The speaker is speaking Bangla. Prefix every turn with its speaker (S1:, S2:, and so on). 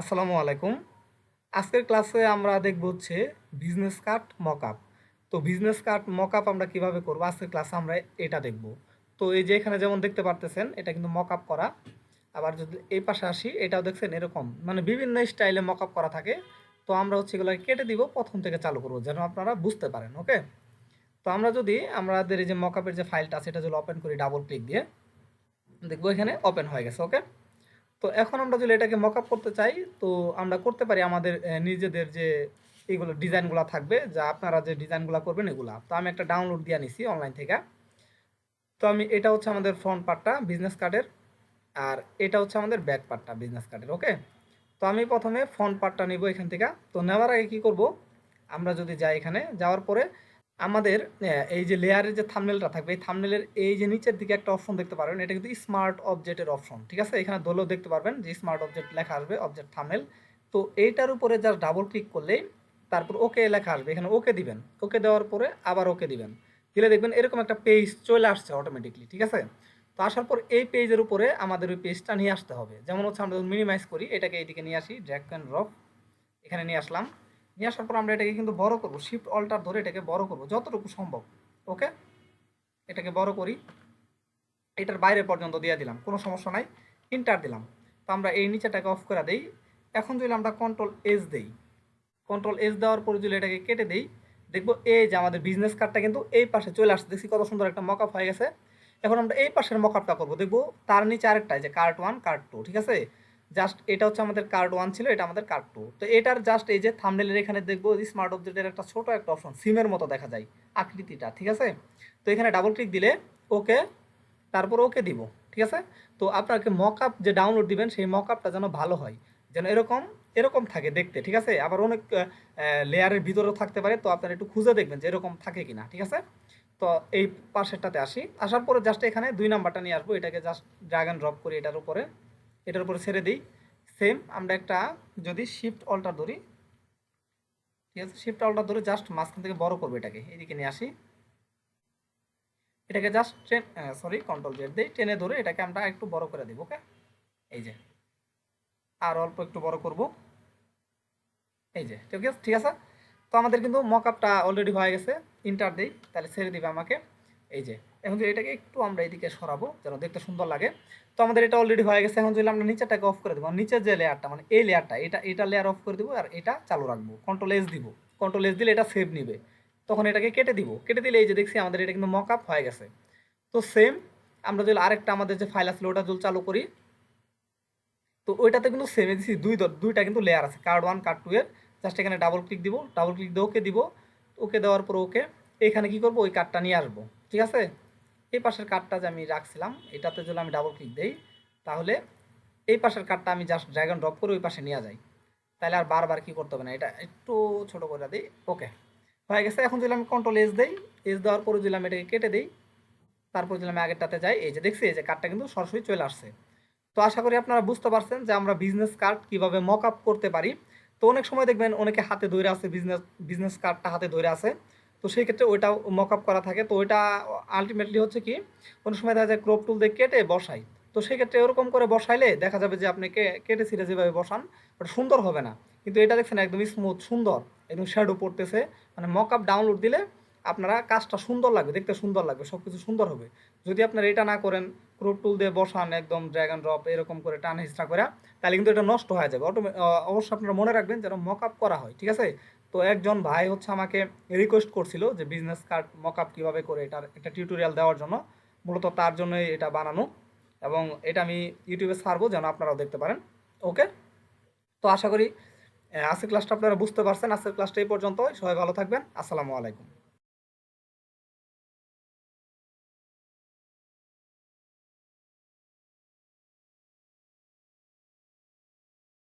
S1: আসসালামু আলাইকুম। আজকের ক্লাসে আমরা দেখব হচ্ছে বিজনেস কার্ড মকআপ তো বিজনেস কার্ড মকআপ আমরা কীভাবে করব? আজকের ক্লাসে আমরা এটা দেখব। তো এই যে এখানে যেমন দেখতে পারতেছেন, এটা কিন্তু মকআপ করা। আবার যদি এই পাশে আসি, এটাও দেখছেন এরকম। মানে বিভিন্ন স্টাইলে মকআপ করা থাকে। তো আমরা হচ্ছে এগুলোকে কেটে দিব, প্রথম থেকে চালু করব, যেন আপনারা বুঝতে পারেন, ওকে? তো আমরা যদি আমাদের এই যে মকআপের যে ফাইলটা আছে, এটা যদি ওপেন করি ডাবল ক্লিক দিয়ে, দেখব এখানে ওপেন হয়ে গেছে, ওকে? তো এখন আমরা যদি এটাকে মক আপ করতে চাই, তো আমরা করতে পারি আমাদের নিজেদের যে এইগুলো ডিজাইনগুলো থাকবে, যা আপনারা যে ডিজাইনগুলো করবেন এগুলা। তো আমি একটা ডাউনলোড দিয়ে নিছি অনলাইন থেকে। তো আমি, এটা হচ্ছে আমাদের ফ্রন্ট পার্টটা বিজনেস কার্ডের আর এটা হচ্ছে আমাদের ব্যাক পার্টটা বিজনেস কার্ডের ওকে তো আমি প্রথমে ফ্রন্ট পার্টটা নিব এখান থেকে। তো নেওয়ার আগে কী করব? আমরা যদি যাই এখানে, যাওয়ার পরে আমাদের এই যে লেয়ারের যে থামনেলটা থাকবে, এই থামনেলের এই যে নিচের দিকে একটা অপশন দেখতে পারবেন, এটা কিন্তু স্মার্ট অবজেক্টের অপশন ঠিক আছে? এখানে দলেও দেখতে পারবেন যে স্মার্ট অবজেক্ট লেখা আসবে অবজেক্ট থামনেল তো এইটার উপরে জাস্ট ডাবল ক্লিক করলেই তারপর ওকে লেখা আসবে, এখানে ওকে দিবেন। ওকে দেওয়ার পরে আবার ওকে দিবেন। দিলে দেখবেন এরকম একটা পেজ চলে আসছে অটোমেটিকলি ঠিক আছে? তো আসার পর এই পেজের উপরে আমাদের ওই পেজটা নিয়ে আসতে হবে। যেমন হচ্ছে আমরা মিনিমাইজ করি, এটাকে এইদিকে নিয়ে আসি ড্র্যাক অ্যান্ড ড্রপ এখানে নিয়ে আসলাম। নিয়ে আসার পর আমরা এটাকে কিন্তু বড় করব। শিফট অল্টার ধরে এটাকে বড় করব, যতটুকু সম্ভব ওকে এটাকে বড় করি। এটার বাইরে পর্যন্ত দিয়ে দিলাম, কোনো সমস্যা নাই ইন্টার দিলাম। তো আমরা এই নিচেটাকে অফ করে দেই। এখন যদি আমরা কন্ট্রোল এস দেই কন্ট্রোল এস দেওয়ার পরে যদি এটাকে কেটে দেই, দেখব এই যে আমাদের বিজনেস কার্ডটা কিন্তু এই পাশে চলে আসছে। দেখছি কত সুন্দর একটা মকআপ হয়ে গেছে। এখন আমরা এই পাশের মকআপটা করব। দেখব তার নিচে আরেকটা যে কার্ড ওয়ান কার্ড টু ঠিক আছে? জাস্ট এটা হচ্ছে আমাদের কার্ড ওয়ান ছিল, এটা আমাদের কার্ড টু তো এটার জাস্ট এই যে থামনেলের এখানে দেখব স্মার্ট অবজেক্টের একটা ছোট একটা অপশন সিমের মতো দেখা যায় আকৃতিটা, ঠিক আছে? তো এখানে ডাবল ক্লিক দিলে ওকে, তারপর ওকে দিব, ঠিক আছে? তো আপনাকে মকআপ যে ডাউনলোড দিবেন, সেই মকআপটা যেন ভালো হয়, যেন এরকম এরকম থাকে দেখতে, ঠিক আছে? আবার অনেক লেয়ারের ভিতরেও থাকতে পারে, তো আপনারা একটু খুঁজে দেখবেন যে এরকম থাকে কি না ঠিক আছে? তো এই পাশেরটাতে আসি, আসার পরে জাস্ট এখানে দুই নাম্বারটা নিয়ে আসব, এটাকে জাস্ট ড্রাগ অ্যান্ড ড্রপ করি এটার উপরে। এটার উপরে ছেড়ে দিই। সেম আমরা একটা যদি শিফট অল্টার ধরি, ঠিক আছে? শিফট অল্টার ধরে জাস্ট মাঝখান থেকে বড় করব এটাকে, এদিকে নিয়ে আসি। এটাকে just train sorry control Z দিই টেনে ধরে এটাকে আমরা একটু বড় করে দেবো ওকে এই যে। আর অল্প একটু বড় করব। এই যে, ঠিক আছে? ঠিক আছে? তো আমাদের কিন্তু মকআপটা অলরেডি হয়ে গেছে ইন্টার দিই, তাহলে ছেড়ে দিবে আমাকে। এই যে এখন যদি এটাকে একটু আমরা এদিকে সরাবো, যেন দেখতে সুন্দর লাগে। তো আমাদের এটা অলরেডি হয়ে গেছে, এখন যদি আমরা নিচেরটাকে অফ করে দেবো, নিচের যে লেয়ারটা মানে এই লেয়ারটা এটা এটা লেয়ার অফ করে দেবো আর এটা চালু রাখব। কন্ট্রোল এস দিব। কন্ট্রোল এস দিলে এটা সেভ নিবে। তখন এটাকে কেটে দিব। কেটে দিলে এই যে দেখছি আমাদের এটা কিন্তু মকআপ হয়ে গেছে। তো সেম আমরা যদি আরেকটা আমাদের যে ফাইল আসলে ওটা যদি চালু করি, তো ওইটাতে কিন্তু সেম দিচ্ছি দুই দুইটা কিন্তু লেয়ার আছে কার্ড ওয়ান কার্ড টু এর। জাস্ট এখানে ডাবল ক্লিক দিব ডাবল ক্লিক দিয়ে ওকে দিব। ওকে দেওয়ার পর ওকে, এখানে কি করব? ওই কার্ডটা নিয়ে আসব। ঠিক আছে? এই পাশের কার্ডটা যে আমি রাখছিলাম, এটাতে যদি আমি ডাবল ক্লিক দেই, তাহলে এই পাশের কার্ডটা আমি জাস্ট ড্র্যাগন ড্রপ করে ওই পাশে নিয়ে যাই। তাহলে আর বারবার কি করতে হবে না, এটা একটু ছোট করে দিই ওকে হয়ে গেছে, এখন যদি আমি কন্ট্রোল এস দেই এস দেওয়ার পরে যদি আমি এটাকে কেটে দিই, তারপর যদি আমি আগেরটাতে যাই, এই যে দেখছি, এই যে কার্ডটা কিন্তু সরাসরি চলে আসছে। তো আশা করি আপনারা বুঝতে পারছেন যে আমরা বিজনেস কার্ড কীভাবে মক আপ করতে পারি। তো অনেক সময় দেখবেন অনেকে হাতে ধরে আছে বিজনেস বিজনেস কার্ডটা হাতে ধরে আছে। তো সেই ক্ষেত্রে ওইটাও মক আপ করা থাকে। তো ওইটা আলটিমেটলি হচ্ছে কি অনেক সময় দেখা যায় ক্রপ টুল দিয়ে কেটে বসাই। তো সেই ক্ষেত্রে এরকম করে বসাইলে দেখা যাবে যে আপনি কেটে ছিঁড়ে যেভাবে বসান, ওটা সুন্দর হবে না। কিন্তু এটা দেখছেন একদম স্মুথ সুন্দর, একদম শ্যাডো পড়তেছে। মানে মক আপ ডাউনলোড দিলে আপনারা কাজটা সুন্দর লাগবে, দেখতে সুন্দর লাগবে সব কিছু সুন্দর হবে। যদি আপনারা এটা না করেন ক্রপ টুল দিয়ে বসান, একদম ড্র্যাগন ড্রপ এরকম করে টান হিস্টা করে তাহলে কিন্তু এটা নষ্ট হয়ে যাবে। অটোমে অবশ্যই আপনারা মনে রাখবেন যেন মক আপ করা হয়, ঠিক আছে? তো একজন ভাই হচ্ছে আমাকে রিকোয়েস্ট করছিল যে বিজনেস কার্ড মক আপ কীভাবে করে এটার একটা টিউটোরিয়াল দেওয়ার জন্য, মূলত তার জন্যই এটা বানানো এবং এটা আমি ইউটিউবে ছাড়বো যেন আপনারাও দেখতে পারেন। ওকে তো আশা করি আজকের ক্লাসটা আপনারা বুঝতে পারছেন। আজকের ক্লাসটা এই পর্যন্ত সবাই ভালো থাকবেন। আসসালামু আলাইকুম।